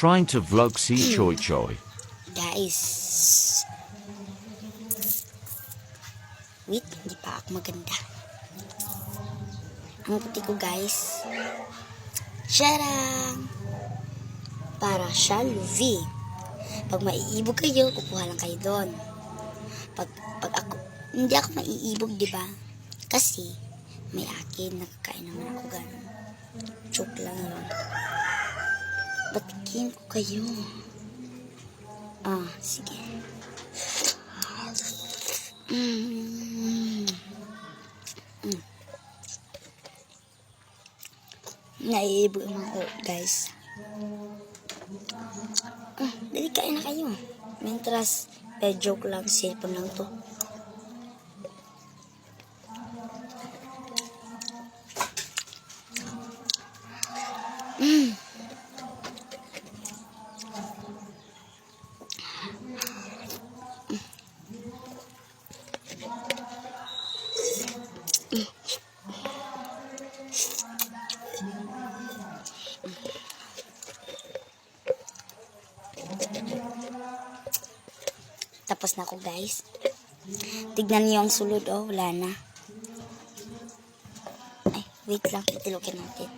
Trying to vlog si Choi Choi. Guys. Wait, hindi pa ako maganda. Ang puti ko guys. Charang! Para siya Luvi. Pag maiibog kayo, kukuha lang kayo doon. Pag, pag ako, hindi ako maiibog, di ba? Kasi, may akin, nakakain naman ako ganun. Joke lang yun. Batikin ko kayo. Ah, sige. Mm. Mm. Naiibig ang mga guys. Ah, dali kain na kayo. Mentras, eh, joke lang, cellphone lang to. Tapos na ako, guys. Tignan niyo ang sulod, oh. Wala na. Ay, wait lang. Titilukin natin.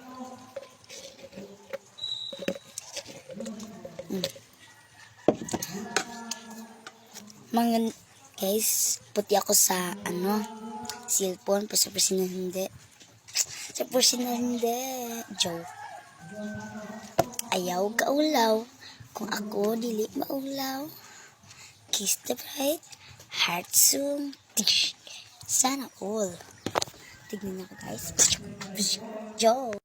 Hmm. Mga, guys, puti ako sa, ano, cellphone. Pero sa personal hindi. Sa personal hindi. Joke. Ayaw ka ulaw. Kung ako, dili maulaw. Kiss the bride, heart soon. Sana all. Tignan ako guys. Joe.